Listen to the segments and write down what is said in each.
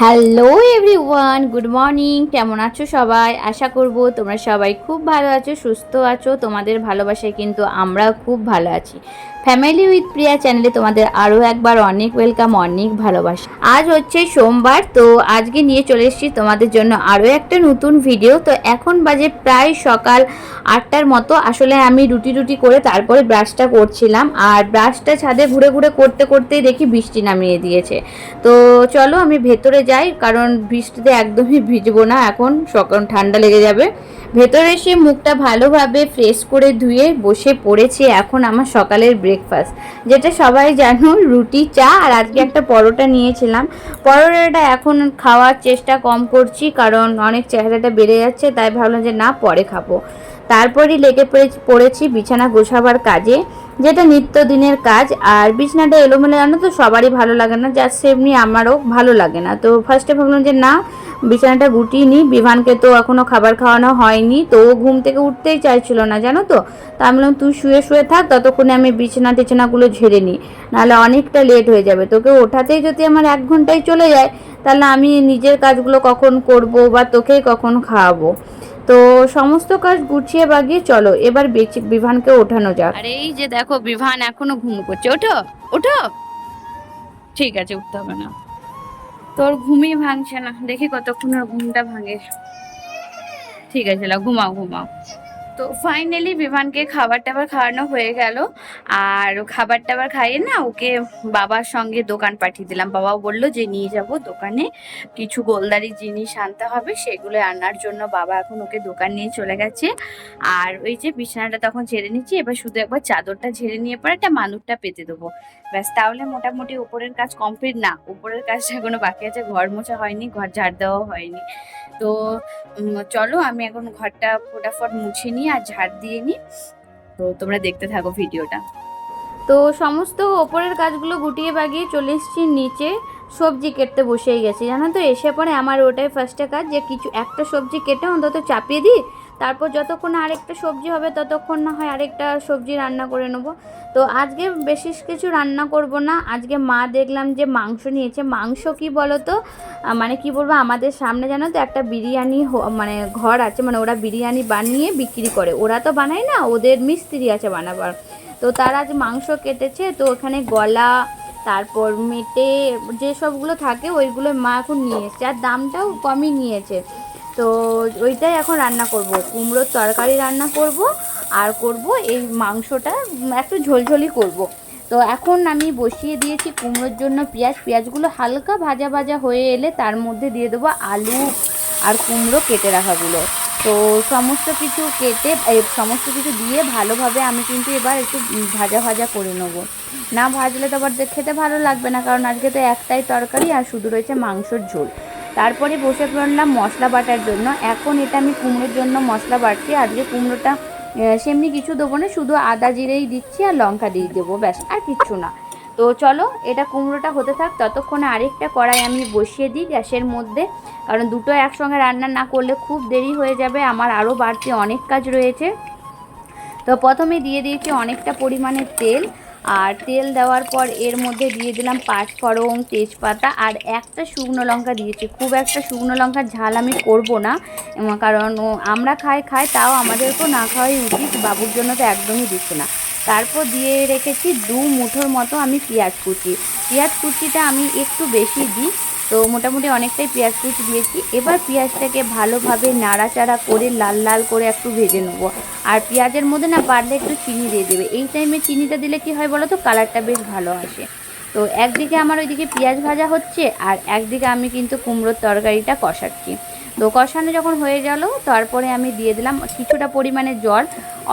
Hello everyone good morning কেমন আছো সবাই? আশা করব তোমরা সবাই খুব ভালো আছো, সুস্থ আছো। তোমাদের ভালোবাসায় কিন্তু আমরা খুব ভালো আছি। ফ্যামিলি উইথ প্রিয়া চ্যানেলে তোমাদের আরও একবার অনেক ওয়েলকাম অনেক ভালোবাসা। আজ হচ্ছে সোমবার, তো আজকে নিয়ে চলে এসেছি তোমাদের জন্য আরও একটা নতুন ভিডিও তো এখন বাজে প্রায় সকাল আটটার মতো। আসলে আমি রুটি রুটি করে তারপরে ব্রাশটা করছিলাম। আর ব্রাশটা ছাদে ঘুরে ঘুরে করতে করতেই দেখি বৃষ্টি নামিয়ে দিয়েছে। তো চলো আমি ভেতরে যাই, কারণ বৃষ্টিতে একদমই ভিজবো না। এখন সকাল ঠান্ডা লেগে যাবে। ভেতরে এসে মুখটা ভালোভাবে ফ্রেশ করে ধুয়ে বসে পড়েছে এখন আমার সকালের ব্রেকফাস্ট যেটা সবাই জানো, রুটি, চা আর আজকে একটা পরোটা নিয়েছিলাম। পরোটাটা এখন খাওয়ার চেষ্টা কম করছি কারণ অনেক চেহারাটা বেড়ে যাচ্ছে, তাই ভাবলাম যে না, পরে খাব। তারপরই লেগে পড়ে- পড়েছি বিছানা গোছাবার কাজে। যেটা নিত্যদিনের কাজ, আর বিছানাটা এলোমেলো জানো তো, সবারই ভালো লাগে না যার সেমনি আমারও ভালো লাগে না। তো ফার্স্টে ভাবলাম যে না, বিছানাটা গুটিয়ে নিই। বিভানকে তো এখনও খাবার খাওয়ানো হয়নি, তো ও ঘুম থেকে উঠতেই চাইছিল না, জানো তো? তা আমি বললাম, তুই শুয়ে শুয়ে থাক, ততক্ষণে আমি বিছানা টিছানাগুলো ঝেড়ে নিই, নাহলে অনেকটা লেট হয়ে যাবে। তোকে ওঠাতেই যদি আমার এক ঘন্টায় চলে যায়, তাহলে আমি নিজের কাজগুলো কখন করব বা তোকেই কখন খাওয়াবো? তো সমস্ত কাজ গুছিয়ে বাগিয়ে চলো, এবার বেচি- বিভানকে ওঠানো যাক। আরে এই যে দেখো, বিভান এখনও ঘুম করছে। ওঠো ওঠো। ঠিক আছে, উঠতে হবে না। তোর ঘুমই ভাঙছে না। দেখি কতক্ষণ ঘুমটা ভাঙে। ঠিক আছে ঘুমাও ঘুমাও। তো ফাইনালি বিভানকে খাবার টাবার খাওয়ানো হয়ে গেল। আর খাবার টাবার খাইয়ে না ওকে বাবার সঙ্গে দোকান পাঠিয়ে দিলাম। বাবাও বলল যে নিয়ে যাব দোকানে। কিছু গোলদারি জিনিস আনতে হবে, সেগুলো আনার জন্য বাবা এখন ওকে দোকান নিয়ে চলে গেছে। আর ওই যে বিছানাটা তখন ঝেড়ে নিচ্ছি, এবার শুধু একবার চাদরটা ঝেড়ে নিয়ে পরে একটা মানুষটা পেতে দেবো। ব্যাস, তাহলে মোটামুটি উপরের কাজ কমপ্লিট না, উপরের কাজটা এখনও বাকি আছে, ঘর মোছা হয়নি, ঘর ঝাড় দেওয়াও হয়নি। তো চলো আমি এখন ঘরটা ফোটাফট মুছে নিই আর ঝাড় দিয়ে নি। তো তোমরা দেখতে থাকো ভিডিওটা। তো সমস্ত ওপরের কাজগুলো গুটিয়ে বাগিয়ে চলে এসেছি নিচে। সবজি কেটতে বসেই গেছি। জানো তো, এসে পরে আমার ওটাই ফার্স্টে কাজ যে কিছু, একটা সবজি কেটে অন্তত চাপিয়ে দিই। তারপর যতক্ষণ আরেকটা সবজি হবে, ততক্ষণ না হয় আরেকটা সবজি রান্না করে নেব। তো আজকে বেশি কিছু রান্না করব না। আজকে মা দেখলাম যে মাংস নিয়েছে। মাংস কি বলো তো মানে কি বলব? আমাদের সামনে জানো তো একটা বিরিয়ানি মানে ঘর আছে মানে ওরা বিরিয়ানি বানিয়ে বিক্রি করে। ওরা তো বানায় না, ওদের মিস্ত্রি আছে বানাবার। তো তারা আজ মাংস কেটেছে, তো ওখানে গলা, তারপর মেটে, যে সবগুলো থাকে, ওইগুলো মা এখন নিয়ে এসছে। আর দামটাও কমই নিয়েছে। তো ওইটাই এখন রান্না করব। কুমড়োর তরকারি রান্না করব আর করব এই মাংসটা একটু ঝোলঝোলি করব। তো এখন আমি বসিয়ে দিয়েছি কুমড়োর জন্য পেঁয়াজ। পেঁয়াজগুলো হালকা ভাজা ভাজা হয়ে এলে তার মধ্যে দিয়ে দেবো আলু আর কুমড়ো কেটে রাখাগুলো। তো সমস্ত কিছু কেটে সমস্ত কিছু দিয়ে ভালোভাবে আমি কিন্তু এবার একটু ভাজা ভাজা করে নেব। না ভাজলে তো আবার খেতে ভালো লাগবে না, কারণ আজকে তো একটাই তরকারি আর শুধু রয়েছে মাংসর ঝোল। তারপরে বসে পড়লাম মশলা বাটার জন্য। এখন এটা আমি কুমড়োর জন্য মশলা বাটছি। আজকে কুমড়োটা সেমনি কিছু দেবো না, শুধু আদা জিরেই দিচ্ছি আর লঙ্কা দিয়ে দেবো, ব্যাস, আর কিচ্ছু না। তো চলো, এটা কুমড়োটা হতে থাক, ততক্ষণে আরেকটা কড়াই আমি বসিয়ে দিই গ্যাসের মধ্যে। কারণ দুটো একসঙ্গে রান্না না করলে খুব দেরি হয়ে যাবে, আমার আরও বাড়তি অনেক কাজ রয়েছে। তো প্রথমে দিয়ে দিয়েছি অনেকটা পরিমাণে তেল। আর তেল দেওয়ার পর এর মধ্যে দিয়ে দিলাম পাঁচ ফড়ং তেজপাতা আর একটা শুকনো লঙ্কা দিয়েছি। খুব একটা শুকনো লঙ্কার ঝাল আমি করব না কারণ আমরা খাই খাই, তাও আমাদেরকেও না খাওয়াই উচিত, বাবুর জন্য তো একদমই দিচ্ছে না। তারপর দিয়ে রেখেছি দু মুঠোর মতো আমি পেঁয়াজ কুচি। পেঁয়াজ কুচিটা আমি একটু বেশি দিই, তো মোটামুটি অনেকটাই পেঁয়াজ কুচি দিয়েছি। এবার পেঁয়াজটাকে ভালোভাবে নাড়াচাড়া করে লাল লাল করে একটু ভেজে নেব। আর পেঁয়াজের মধ্যে না পারলে একটু চিনি দিয়ে দেবে। এই টাইমে চিনিটা দিলে কি হয় বলো তো কালারটা বেশ ভালো আসে। তো একদিকে আমার ওইদিকে পেঁয়াজ ভাজা হচ্ছে, আর একদিকে আমি কিন্তু কুমড়োর তরকারিটা কষাচ্ছি। তো কষানো যখন হয়ে গেল, তারপরে আমি দিয়ে দিলাম কিছুটা পরিমাণে জল।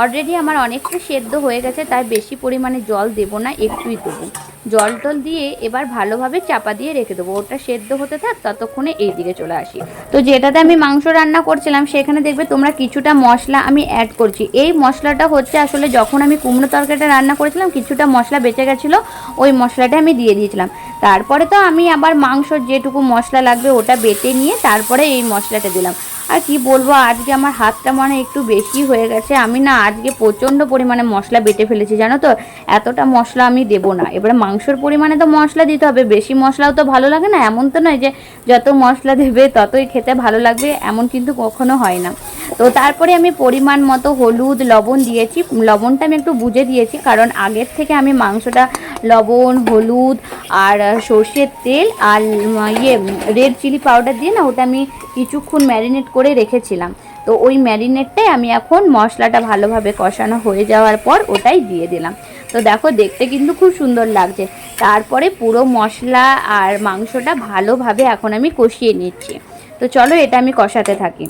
অলরেডি আমার অনেকটা সেদ্ধ হয়ে গেছে, তাই বেশি পরিমাণে জল দেবো না, একটুই দেবো। জল টল দিয়ে এবার ভালোভাবে চাপা দিয়ে রেখে দেবো। ওটা সেদ্ধ হতে থাক, ততক্ষণে এই দিকে চলে আসি। তো যেটাতে আমি মাংস রান্না করছিলাম, সেখানে দেখবে তোমরা কিছুটা মশলা আমি অ্যাড করছি। এই মশলাটা হচ্ছে আসলে যখন আমি কুমড়ো তরকারিটা রান্না করেছিলাম, কিছুটা মশলা বেঁচে গেছিল, ওই মশলাটা আমি দিয়ে দিয়েছিলাম। তারপরে তো আমি আবার মাংসর যেটুকু মশলা লাগবে, ওটা বেটে নিয়ে তারপরে এই মশলাটা দিলাম। আর কি বলব, আজকে আমার হাতটা মানে একটু বেশি হয়ে গেছে। আমি না আজকে প্রচণ্ড পরিমাণে মশলা বেটে ফেলেছি, জানো তো? এতটা মশলা আমি দেবো না। এবারে মাংসর পরিমাণে তো মশলা দিতে হবে, বেশি মশলাও তো ভালো লাগে না। এমন তো নয় যে যত মশলা দেবে, ততই খেতে ভালো লাগবে, এমন কিন্তু কখনো হয় না। তো তারপরে আমি পরিমাণ মতো হলুদ, লবণ দিয়েছি। লবণটা আমি একটু বুঝে দিয়েছি, কারণ আগের থেকে আমি মাংসটা লবণ, হলুদ আর সর্ষের তেল আর ইয়ে রেড চিলি পাউডার দিয়ে না ওটা আমি কিছুক্ষণ ম্যারিনেট করে রেখেছিলাম। তো ওই ম্যারিনেটটাই আমি এখন মশলাটা ভালোভাবে কষানো হয়ে যাওয়ার পর ওটাই দিয়ে দিলাম। তো দেখো দেখতে কিন্তু খুব সুন্দর লাগছে। তারপরে পুরো মশলা আর মাংসটা ভালোভাবে এখন আমি কষিয়ে নিচ্ছি। তো চলো এটা আমি কষাতে থাকি।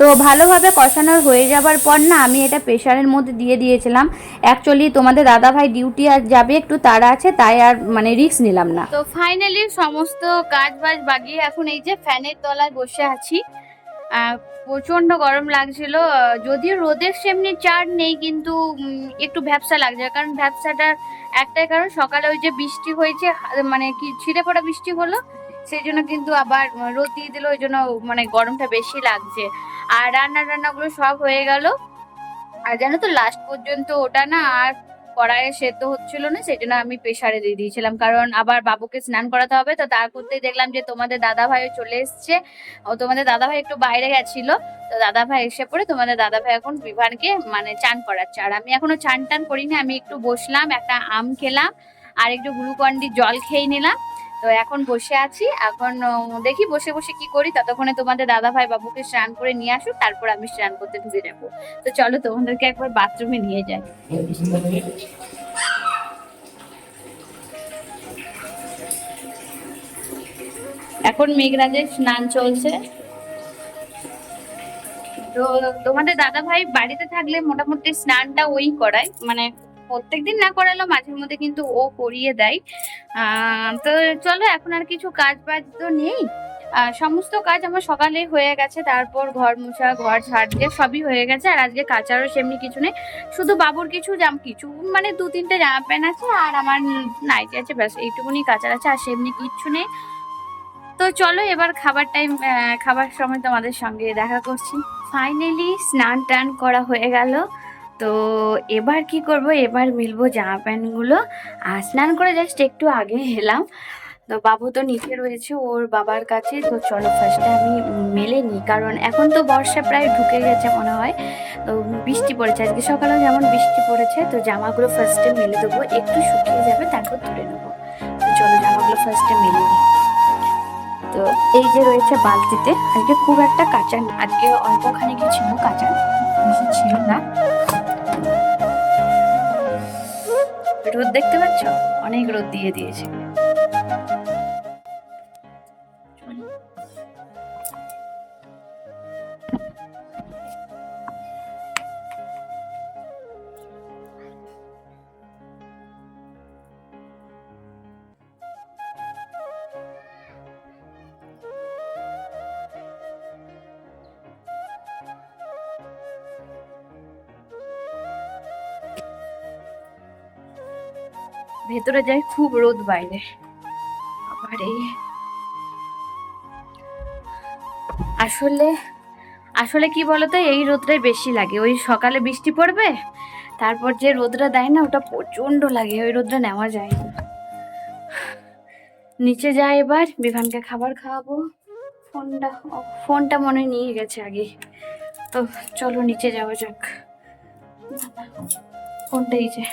তো ভালোভাবে কষানো হয়ে যাবার পর না আমি এটা প্রেশারের মধ্যে দিয়ে দিয়েছিলাম। অ্যাকচুয়ালি তোমাদের দাদাভাই ডিউটি আর যাবে একটু তাড়া আছে তাই আর মানে রিস্ক নিলাম না। তো ফাইনালি সমস্ত কাজ বাজ বাগিয়ে এখন এই যে ফ্যানের তলায় বসে আছি। আহ, প্রচণ্ড গরম লাগছিল। যদিও রোদের সেমনি চার নেই কিন্তু একটু ভ্যাবসা লাগছে। কারণ ভ্যাবসাটার একটাই কারণ সকালে ওই যে বৃষ্টি হয়েছে মানে কি ছিঁড়ে পড়া বৃষ্টি হলো সেই জন্য কিন্তু আবার রোদ দিয়ে দিল, ওই জন্য মানে গরমটা বেশি লাগছে। আর রান্না টান্নাগুলো সব হয়ে গেল। আর জানো তো লাস্ট পর্যন্ত ওটা না আর কড়াইয়ে সেদ্ধ হচ্ছিল না, সেই জন্য আমি প্রেশারে দিয়ে দিয়েছিলাম। কারণ আবার বাবুকে স্নান করাতে হবে, তো তার করতেই দেখলাম যে তোমাদের দাদা ভাইও চলে এসছে। ও তোমাদের দাদা ভাই একটু বাইরে গেছিল, তো দাদা ভাই এসে পড়ে তোমাদের দাদা ভাই এখন বিভানকে মানে চান করাচ্ছে। আর আমি এখনও চান টান করিনি, আমি একটু বসলাম, একটা আম খেলাম, আর একটু গ্লুকন্ডি জল খেয়ে নিলাম। তো এখন বসে আছি। এখন দেখি বসে বসে কি করি। ততক্ষণে তোমাদের দাদা ভাই বাবুকে স্নান করে নিয়ে আসুক, তারপর আমি স্নান করতে ঢুকে যাব। তো চলো তোমাদেরকে একবার বাথরুমে নিয়ে যাই। এখন মেঘরাজের স্নান চলছে। তো তোমাদের দাদা ভাই বাড়িতে থাকলে মোটামুটি স্নানটা ওই করায়। মানে প্রত্যেকদিন না করালেও মাঝে মধ্যে কিন্তু ও করিয়ে দেয়। তো চলো এখন আর কিছু কাজ বাজ তো নেই। সমস্ত কাজ আমার সকালে হয়ে গেছে, তারপর ঘর মোছা, ঘর ঝাড় দিয়ে সবই হয়ে গেছে, আর আজকে কাচারও সেমনি কিছু নেই। শুধু বাবুর কিছু জাম, কিছু মানে দু তিনটে জামা প্যান্ট আছে আর আমার নাইটি আছে, ব্যাস, এইটুকুনি কাচার আছে, আর সেমনি কিচ্ছু নেই। তো চলো এবার খাবার টাইম খাবার সময় তোমাদের সঙ্গে দেখা করছি। ফাইনালি স্নান টান করা হয়ে গেল। তো এবার কি করব? এবার মিলবো জামা প্যান্টগুলো। আর স্নান করে জাস্ট একটু আগে এলাম। তো বাবু তো নিচে রয়েছে, ওর বাবার কাছে। তো চলো ফার্স্টে আমি মেলে নিই কারণ এখন তো বর্ষা প্রায় ঢুকে গেছে মনে হয়। তো বৃষ্টি পড়েছে। আজকে সকালেও যেমন বৃষ্টি পড়েছে, তো জামাগুলো ফার্স্টে মেলে দেবো। একটু শুকিয়ে যাবে, তারপর তুলে নেব। তো চলো জামাগুলো ফার্স্টে মেলে নিই তো এই যে রয়েছে বালতিতে, আজকে খুব একটা কাঁচা আজকে অল্পখানি কি ছিল কাঁচা ছিল না। দেখতে পাচ্ছ? অনেক রোদ দিয়ে দিয়েছে। ভেতরে যাই খুব রোদ বাইরে। আবার এই আসলে আসলে কি বলতো, এই রোদটাই বেশি লাগে। ওই সকালে বৃষ্টি পড়বে, তারপর যে রোদটা দেয় না, ওটা প্রচণ্ড লাগে, ওই রোদটা নেওয়া যায় না। নিচে যাই এবার, বিভানকে খাবার খাওয়াবো। ফোনটা ফোনটা মনে নিয়ে গেছে আগে। তো চলো নিচে যাওয়া যাক। ফোনটাই এই যে।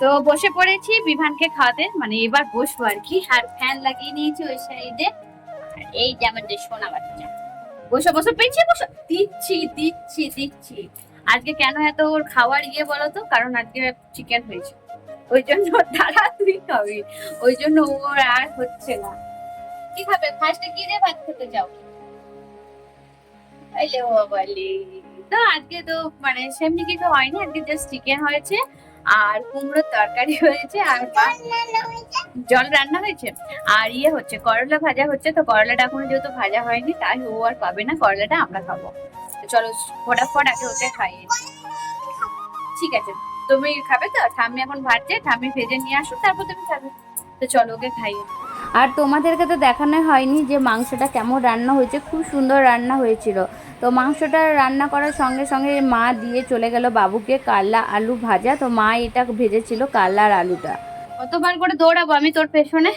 তো বসে পড়েছি বিভানকে খাওয়াতে মানে এবার বসবো আর কি। আর ফ্যান লাগিয়ে নিয়েছি ওই সাইডে। আর এই যে আমাদের সোনা বাচ্চা। বসে বসে পেয়েছি বসে। দিচ্ছি দিচ্ছি দিচ্ছি। আজকে কেন এত ওর খাওয়ার ইয়ে বলো তো? কারণ আজকে চিকেন হয়েছে। ওই জন্য দাদা তুই খাবি ওই জন্য ওর আর হচ্ছে না। কি খাবে? ফার্স্টে কি দিয়ে ভাত খেতে যাও? আইলে বাবালি তো আজকে তো মানে সেমনি কিছু হয়নি, আজকে জাস্ট চিকেন হয়েছে আর কুমড়োর তরকারি হয়েছে আর জল রান্না হয়েছে আর ইয়ে হচ্ছে, করলা ভাজা হচ্ছে, তো করলাটা এখনও যেহেতু ভাজা হয়নি, তাই ও আর পাবে না, করলাটা আমরা খাব। চলো ফটাফট আগে ওকে খাইয়ে। ঠিক আছে, তুমি খাবে তো? ঠাম্মি এখন ভাজছে, ঠাম্মি ভেজে নিয়ে আসো তারপর তুমি খাবে। তো চলো ওকে খাইয়ে আর তোমাদেরকে তো দেখানো হয়নি যে মাংসটা কেমন রান্না হয়েছে, খুব সুন্দর রান্না হয়েছিল। তো মাংসটা রান্না করার সঙ্গে সঙ্গে মা দিয়ে চলে গেল বাবুকে কাল্লা আলু ভাজা। তো মা এটা ভেজেছিল কাল্লা আর আলুটা। কতবার করে দৌড়াবো আমি তোর পেছনে?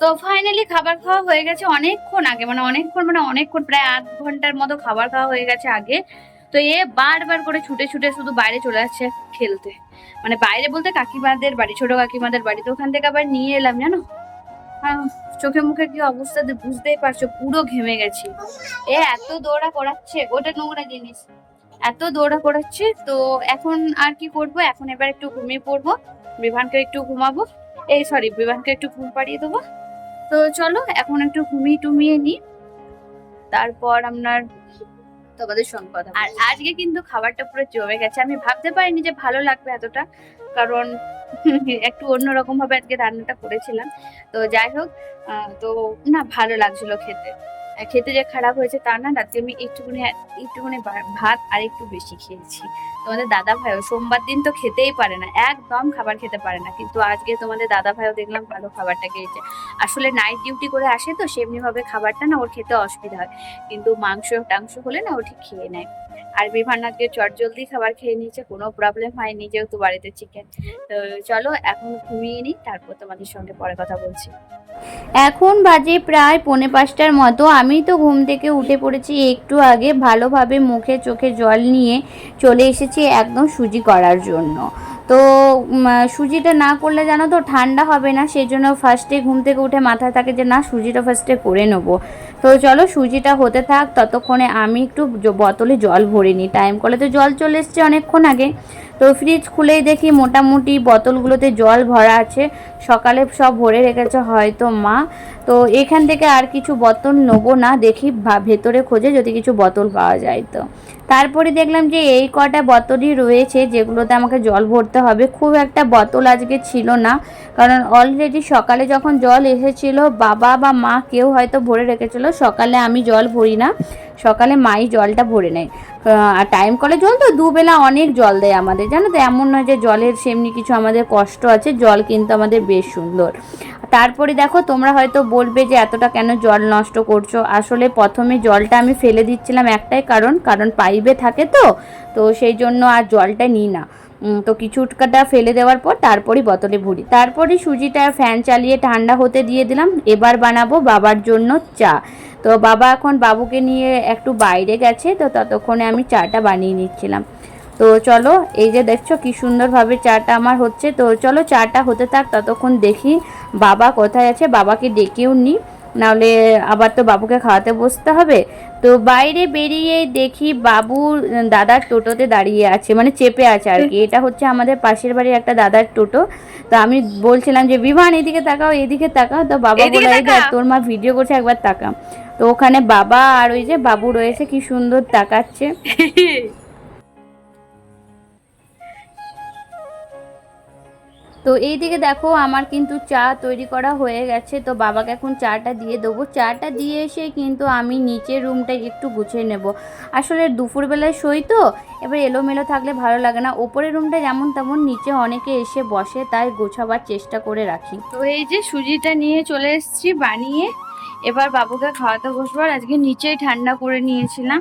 তো ফাইনালি খাবার খাওয়া হয়ে গেছে অনেকক্ষণ আগে মানে অনেকক্ষণ মানে অনেকক্ষণ প্রায় আধ ঘণ্টার মতো খাবার খাওয়া হয়ে গেছে আগে। তো এ বারবার করে ছুটে ছুটে শুধু বাইরে চলে যাচ্ছে খেলতে। মানে বাইরে বলতে কাকিমাদের বাড়ি ছোট কাকিমাদের বাড়ি। তো ওখান থেকে আবার নিয়ে এলাম জানো? আহ, চোখে মুখে কি অবস্থা বুঝতেই পারছ পুরো ঘেমে গেছি। এ এত দৌড়া করাচ্ছে ওটা নোংরা জিনিস। এত দৌড়া করাচ্ছে তো এখন আর কি করব? এখন এবার একটু ঘুমিয়ে পড়ব। বিভানকে একটু ঘুমাবো। এই সরি বিভানকে একটু ঘুম পাড়িয়ে দেবো। তো চলো এখন একটু ঘুমিয়ে টুমিয়ে নি তারপর আপনার তোমাদের সঙ্গে কথা আর আজকে কিন্তু খাবারটা পুরো জমে গেছে। আমি ভাবতে পারিনি যে ভালো লাগবে এতটা। কারণ একটু অন্যরকম ভাবে আজকে রান্নাটা করেছিলাম। তো যাই হোক তো না, ভালো লাগছিল খেতে। খেতে যে খারাপ হয়েছে তা না, রাত্রে আমি একটুখানি একটুখানি ভাত আর একটু বেশি খেয়েছি। তোমাদের দাদা ভাইও সোমবার দিন তো খেতেই পারে না, একদম খাবার খেতে পারে না। কিন্তু আজকে তোমাদের দাদা ভাইও দেখলাম ভালো খাবারটা খেয়েছে। আসলে নাইট ডিউটি করে আসে তো, সেমনিভাবে খাবারটা না, ওর খেতে অসুবিধা হয়। কিন্তু মাংস, টাংস হলে না, ও ঠিক খেয়ে নেয়। আর বিভান চটজলদি চট জলদি খাবার খেয়ে নিয়েছে, কোনো প্রবলেম হয়নি যেহেতু বাড়িতে চিকেন তো চলো এখন ঘুমিয়ে নিই, তারপর তোমাদের সঙ্গে পরে কথা বলছি। এখন বাজে প্রায় পৌনে পাঁচটার মতো, আমি তো ঘুম থেকে উঠে পড়েছি একটু আগে, ভালোভাবে মুখে চোখে জল নিয়ে চলে এসেছি একদম সুজি করার জন্য। তো সুজিটা না করলে জানো তো ঠান্ডা হবে না সেই জন্য ফার্স্টে ঘুম থেকে উঠে মাথায় থাকে যে না, সুজিটা ফার্স্টে করে নেব। তো চলো সুজিটা হতে থাক, ততক্ষণে আমি একটু বোতলে জল ভরে নিই। টাইম কলে তো জল চলে এসছে অনেকক্ষণ আগে। তো ফ্রিজ খুলেই দেখি মোটামুটি বোতলগুলোতে জল ভরা আছে। সকালে সব ভরে রেখেছে হয়তো মা। তো এখান থেকে আর কিছু বোতল নেব না, দেখি ভেতরে খোঁজে যদি কিছু বোতল পাওয়া যায় তো। তারপরে দেখলাম যে এই কটা বোতলই রয়েছে যেগুলোতে আমাকে জল ভরতে হবে। খুব একটা বোতল আজকে ছিল না, কারণ অলরেডি সকালে যখন জল এসেছিল, বাবা বা মা কেউ হয়তো ভরে রেখেছিল, সকালে আমি জল ভরি না। সকালে মাই জলটা ভরে নেয়। আর টাইম কলে জল তো দুবেলা অনেক জল দেয় আমাদের, জানো তো? এমন নয় যে জলের সেমনি কিছু আমাদের কষ্ট আছে, জল কিন্তু আমাদের বেশ সুন্দর। তারপরে দেখো, তোমরা হয়তো বলবে যে এতটা কেন জল নষ্ট করছ? আসলে প্রথমে জলটা আমি ফেলে দিচ্ছিলাম একটাই কারণ কারণ পাইপে থাকে তো তো সেই জন্য আর জলটা নিই না। তো কিছুটা ফেলে দেওয়ার পর তারপরই বোতলে ভরি। তারপরে সুজিটা ফ্যান চালিয়ে ঠান্ডা হতে দিয়ে দিলাম, এবার বানাবো বাবার জন্য চা। তো বাবা এখন বাবুকে নিয়ে একটু বাইরে গেছে তো ততক্ষণে আমি চাটা বানিয়ে নিচ্ছিলাম। তো চলো এই যে দেখছ কি সুন্দরভাবে চাটা আমার হচ্ছে তো চলো চাটা হতে থাক ততক্ষণ দেখি বাবা কোথায় আছে বাবাকে ডেকেও নিই নাহলে আবার তো বাবুকে খাওয়াতে বসতে হবে। তো বাইরে বেরিয়ে দেখি বাবু দাদার টোটোতে দাঁড়িয়ে আছে মানে চেপে আছে আর কি। এটা হচ্ছে আমাদের পাশের বাড়ির একটা দাদার টোটো। তো আমি বলছিলাম যে বিমান এদিকে তাকাও এদিকে তাকাও। তো বাবা বলে। তোর মা ভিডিও করছে একবার তাকা। তো ওখানে বাবা আর ওই যে বাবু রয়েছে, কি সুন্দর তাকাচ্ছে। তো এইদিকে দেখো আমার কিন্তু চা তৈরি করা হয়ে গেছে, তো বাবাকে এখন চাটা দিয়ে দেবো। চাটা দিয়ে এসে কিন্তু আমি নিচের রুমটা একটু গুছিয়ে নেব। আসলে দুপুরবেলায় শোই তো, এবার এলোমেলো থাকলে ভালো লাগে না। ওপরের রুমটা যেমন তেমন নিচে অনেকে এসে বসে, তাই গোছাবার চেষ্টা করে রাখি। তো এই যে সুজিটা নিয়ে চলে এসেছি বানিয়ে। এবার বাবুকে খাওয়াতে বসবার আজকে নিচেই ঠান্ডা করে নিয়েছিলাম।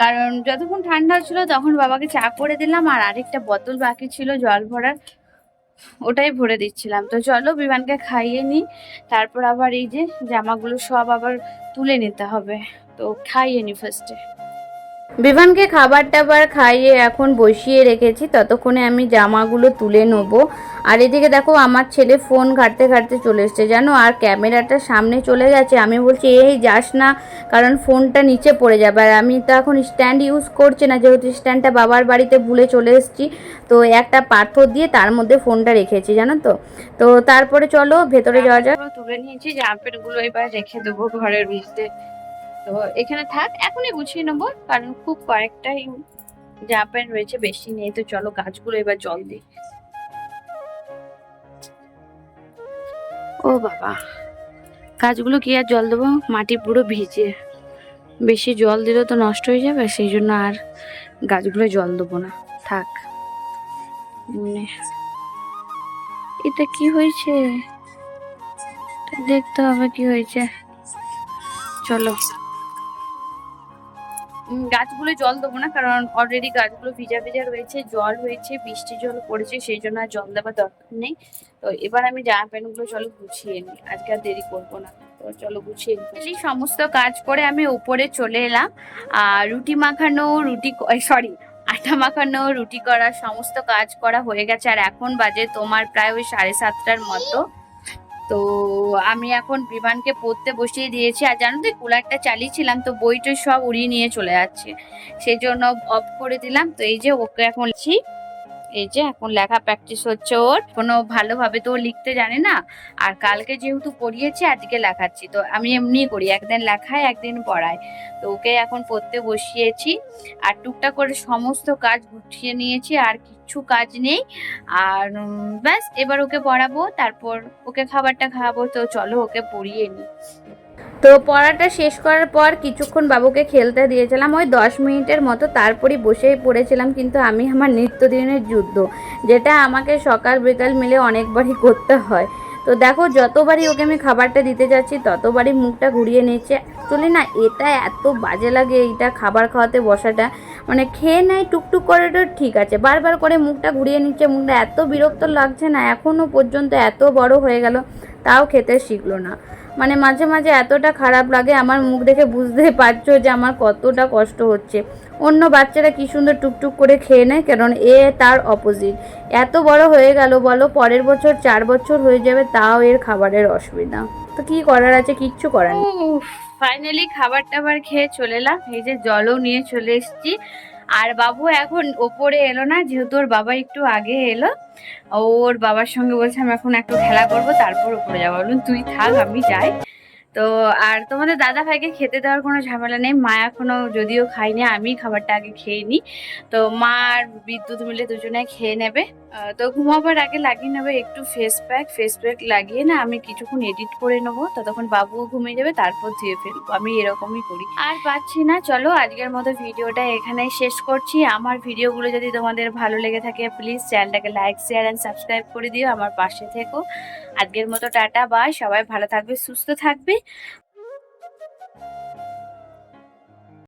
কারণ যতক্ষণ ঠান্ডা ছিল তখন বাবাকে চা করে দিলাম আর আরেকটা বোতল বাকি ছিল জল ভরার, ওটাই ভরে দিচ্ছিলাম। তো চলো বিমানকে খাইয়ে নিই, তারপর আবার এই যে জামাগুলো সব আবার তুলে নিতে হবে। তো খাইয়ে নি ফার্স্টে বিভানকে খাবার টাবার খাইয়ে এখন বসিয়ে রেখেছি, ততক্ষণে আমি জামাগুলো তুলে নেব। আর এদিকে দেখো, আমার ছেলে ফোন ঘাটতে ঘাটতে চলে এসছে। জানো, আর ক্যামেরাটা সামনে চলে গেছে। আমি বলছি, এই যাস না, কারণ ফোনটা নিচে পড়ে যাবে। আর আমি তো এখন স্ট্যান্ড ইউজ করছি না, যেহেতু স্ট্যান্ডটা বাবার বাড়িতে ভুলে চলে এসেছি। তো একটা পাথর দিয়ে তার মধ্যে ফোনটা রেখেছি, জানো তো? তো তারপরে চলো, ভেতরে যাওয়া যাক। তুলে নিয়েছি জাম্পেরগুলো এবার রেখে দেবো ঘরের মধ্যে। তো এখানে থাক, এখনই গুছিয়ে নেব, কারণ খুব কয়েকটাই জাম্পেন রয়েছে বেশি নেই, তো চলো গাছগুলো এবার জল দিই। ও বাবা, গাছগুলো কি আর জল দেবো? মাটি পুরো ভিজে। বেশি জল দিলে তো নষ্ট হয়ে যাবে, সেই জন্য আর গাছগুলো জল দেবো না। থাক। এটা কি হয়েছে? দেখতে হবে কি হয়েছে। চলো। গাছগুলো জল দেবো না, কারণ অলরেডি গাছগুলো ভিজা ভিজা রয়েছে, জল হয়েছে বৃষ্টি জল পড়েছে, সেই জন্য আর জল দেওয়ার দরকার নেই। তো এবার আমি জামা প্যান্টগুলো চলো গুছিয়ে নিই, আজকে আর দেরি করব না। তো চলো গুছিয়ে নিই। সমস্ত কাজ করে আমি উপরে চলে এলাম। আর রুটি মাখানো, রুটি সরি আটা মাখানো, রুটি করা, সমস্ত কাজ করা হয়ে গেছে। আর এখন বাজে তোমার প্রায় ওই সাড়ে সাতটার মতো। তো আমি এখন বিমানকে পড়তে বসিয়ে দিয়েছি। আর জানো তো কুলারটা চালিয়েছিলাম, তো বইটা সব উড়িয়ে নিয়ে চলে যাচ্ছে। সেই জন্য অফ করে দিলাম। তো এই যে ওকে এখন এই যে এখন লেখা প্র্যাকটিস হচ্ছে ওর। কোনো ভালোভাবে তো লিখতে জানে না। আর কালকে যেহেতু পড়িয়েছি, আজকে লেখাচ্ছি। তো আমি এমনি করি, একদিন লেখায়, একদিন পড়ায়। তো ওকে এখন পড়তে বসিয়েছি। আর টুকটাক করে সমস্ত কাজ গুছিয়ে নিয়েছি। আর কিচ্ছু কাজ নেই। আর ব্যাস, এবার ওকে পড়াবো, তারপর ওকে খাবারটা খাওয়াবো। তো চলো ওকে পড়িয়ে নিই তো পড়াটা শেষ করার পর কিছুক্ষণ বাবুকে খেলতে দিয়েছিলাম। ওই দশ মিনিটের মতো তারপরই বসেই পড়েছিলাম। কিন্তু আমি আমার নিত্যদিনের যুদ্ধ, যেটা আমাকে সকাল বিকাল মিলে অনেকবারই করতে হয়। তো দেখো, যতবারই ওকে আমি খাবারটা দিতে যাচ্ছি, ততবারই মুখটা ঘুরিয়ে নিচ্ছে। অ্যাকচুয়ালি না, এটা এত বাজে লাগে এইটা খাবার খাওয়াতে বসাটা। মানে খেয়ে নেয়, টুকটুক করে তো ঠিক আছে। বারবার করে মুখটা ঘুরিয়ে নিচ্ছে, মুখটা এত বিরক্ত লাগছে না এখনও পর্যন্ত এত বড় হয়ে গেল, তাও খেতে শিখলো না। মানে মাঝে মাঝে এতটা খারাপ লাগে, আমার মুখ দেখে বুঝতে পারছ যে আমার কতটা কষ্ট হচ্ছে। অন্য বাচ্চারা কি সুন্দর টুকটুক করে খেয়ে নেয়, কারণ এ তার অপোজিট এত বড় হয়ে গেল বলো, পরের বছর চার বছর হয়ে যাবে, তাও এর খাবারের অসুবিধা। তো কি করার আছে, কিচ্ছু করার নেই। ফাইনালি খাবার টাবার খেয়ে চলে এলাম, এই যে জলও নিয়ে চলে এসেছি। আর বাবু এখন ওপরে এলো না, যেহেতু ওর বাবা একটু আগে এলো। ওর বাবার সঙ্গে বলছে, আমি এখন একটু খেলা করব, তারপর উপরে যাব। বলুন তুই থাক, আমি যাই। তো আর তোমাদের দাদা ভাইকে খেতে দেওয়ার কোনো ঝামেলা নেই। মা এখনও যদিও খাইনি আমি খাবারটা আগে খেয়ে নিই। তো মা আর বিদ্যুৎ মিলে দুজনে খেয়ে নেবে। তো ঘুমাবার আগে লাগিয়ে নেবে একটু ফেস প্যাক ফেস প্যাক লাগিয়ে না আমি কিছুক্ষণ এডিট করে নেব। ততক্ষণ বাবুও ঘুমিয়ে যাবে, তারপর ধুয়ে ফেলব। আমি এরকমই করি। আর পাচ্ছি না, চলো আজকের মতো ভিডিওটা এখানেই শেষ করছি। আমার ভিডিওগুলো যদি তোমাদের ভালো লেগে থাকে প্লিজ চ্যানেলটাকে লাইক শেয়ার অ্যান্ড সাবস্ক্রাইব করে দিও। আমার পাশে থেকো। আজকের মতো টাটা বাই সবাই ভালো থাকবে সুস্থ থাকবে।